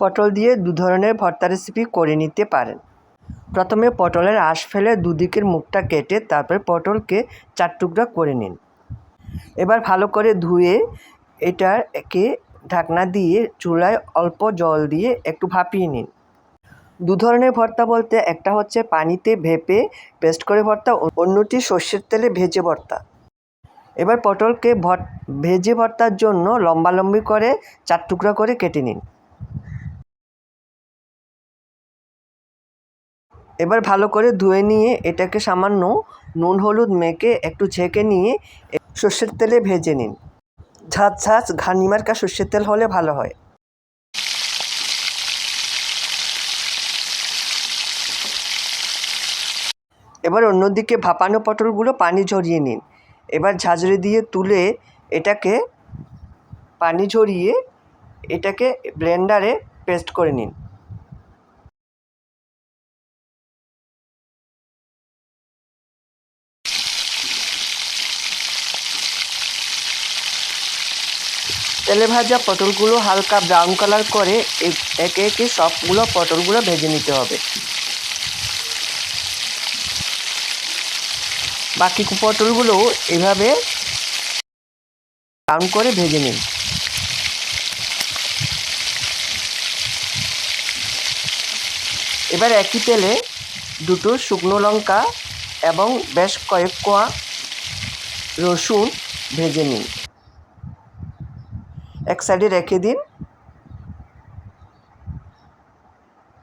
পটল দিয়ে দু ধরনের ভর্তা রেসিপি করে নিতে পারেন। প্রথমে পটলের আঁশ ফেলে দুদিকের মুখটা কেটে তারপর পটলকে চার টুকরা করে নিন। এবার ভালো করে ধুয়ে এটাকে ঢাকনা দিয়ে চুলায় অল্প জল দিয়ে একটু ভাপিয়ে নিন। দু ধরনের ভর্তা বলতে একটা হচ্ছে পানিতে ভেপে পেস্ট করে ভর্তা, অন্যটি সর্ষের তেলে ভেজে ভর্তা। এবার পটলকে ভর, ভেজে ভর্তার জন্য লম্বা লম্বি করে চার টুকরা করে কেটে নিন। এবার ভালো করে ধুয়ে নিয়ে এটাকে সামান্য নুন হলুদ মেখে একটু ছেঁকে নিয়ে সর্ষের তেলে ভেজে নিন। ঝাঁঝ ঝাঁঝ ঘানি মার্কা সর্ষের তেল হলে ভালো হয়। এবার অন্যদিকে ভাপানো পটলগুলো পানি ঝরিয়ে নিন। এবার ঝাঁঝরি দিয়ে তুলে এটাকে পানি ঝরিয়ে এটাকে ব্লেন্ডারে পেস্ট করে নিন। তেলে ভাজা পটলগুলো হালকা ব্রাউন কালার করে একে একে সবগুলো পটলগুলো ভেজে নিতে হবে। বাকি পটলগুলো এভাবে ব্রাউন করে ভেজে নিন। এবার একই তেলে দুটো শুকনো লঙ্কা এবং বেশ কয়েক কোয়া রসুন ভেজে নিন। এক সাইডে রেখে দিন।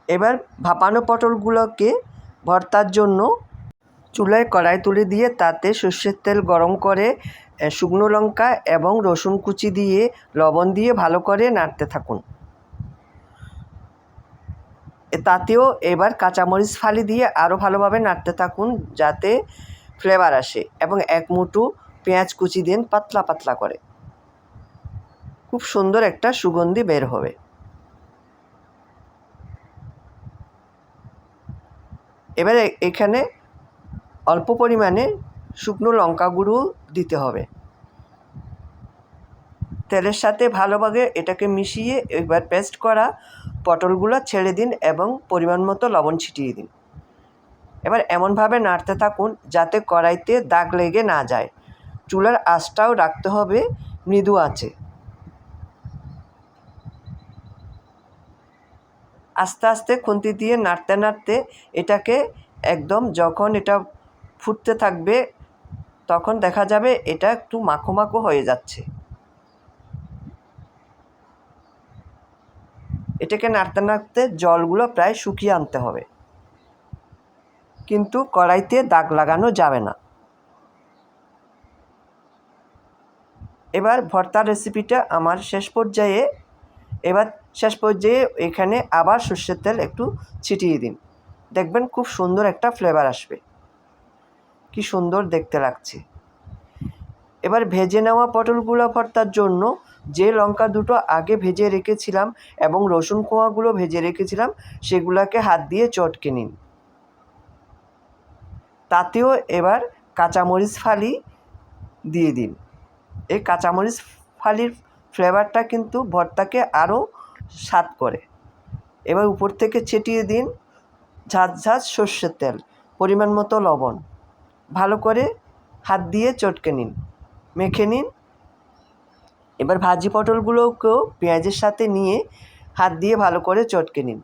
এবার ভাপানো পটলগুলোকে ভর্তার জন্য চুলায় কড়াই তুলে দিয়ে তাতে সর্ষের তেল গরম করে শুকনো লঙ্কা এবং রসুন কুচি দিয়ে লবণ দিয়ে ভালো করে নাড়তে থাকুন। তাতেও এবার কাঁচামরিচ ফালি দিয়ে আরও ভালোভাবে নাড়তে থাকুন যাতে ফ্লেভার আসে এবং এক মুঠো পেঁয়াজ কুচি দিন পাতলা পাতলা করে। খুব সুন্দর একটা সুগন্ধি বের হবে। এবারে এখানে অল্প পরিমাণে শুকনো লঙ্কা গুঁড়ো দিতে হবে। তেলের সাথে ভালোভাবে এটাকে মিশিয়ে এবার পেস্ট করা পটলগুলো ছেড়ে দিন এবং পরিমাণ মতো লবণ ছিটিয়ে দিন। এবার এমনভাবে নাড়তে থাকুন যাতে কড়াইতে দাগ লেগে না যায়। চুলার আঁচটাও রাখতে হবে, মৃদু আছে আস্তে আস্তে খুন্তি দিয়ে নাড়তে নাড়তে এটাকে একদম যখন এটা ফুটতে থাকবে, তখন দেখা যাবে এটা একটু মাখো মাখো হয়ে যাচ্ছে। এটাকে নাড়তে নাড়তে জলগুলো প্রায় শুকিয়ে আনতে হবে। কিন্তু কড়াইতে দাগ লাগানো যাবে না। এবার ভর্তার রেসিপিটা আমার শেষ পর্যায়ে এবার শেষ পর্যায়ে এখানে আবার সর্ষের তেল একটু ছিটিয়ে দিন। দেখবেন খুব সুন্দর একটা ফ্লেভার আসবে। কি সুন্দর দেখতে লাগছে। এবার ভেজে নেওয়া পটলগুলো ভর্তার জন্য যে লঙ্কা দুটো আগে ভেজে রেখেছিলাম এবং রসুন কোয়াগুলো ভেজে রেখেছিলাম, সেগুলোকে হাত দিয়ে চটকে নিন। তাতেও এবার কাঁচামরিচ ফালি দিয়ে দিন। এই কাঁচামরিচ ফালির ফ্লেভারটা কিন্তু ভর্তাকে আরও স্বাদ করে। এবার উপর থেকে ছিটিয়ে দিন ঝাঁঝ ঝাঁঝ সর্ষের তেল, পরিমাণ মতো লবণ। ভালো করে হাত দিয়ে চটকে নিন, মেখে নিন। এবার ভাজি পটলগুলোকেও পেঁয়াজের সাথে নিয়ে হাত দিয়ে ভালো করে চটকে নিন।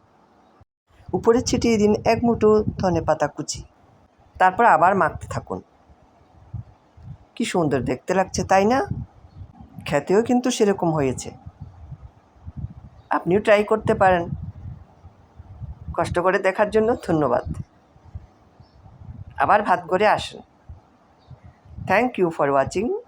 উপরে ছিটিয়ে দিন এক মুঠো ধনে পাতা কুচি। তারপর আবার মাখতে থাকুন। কি সুন্দর দেখতে লাগছে, তাই না? খেতেও কিন্তু সেরকম হয়েছে। আপনিও ট্রাই করতে পারেন। কষ্ট করে দেখার জন্য ধন্যবাদ। আবার ভাত করে আসুন। Thank you for watching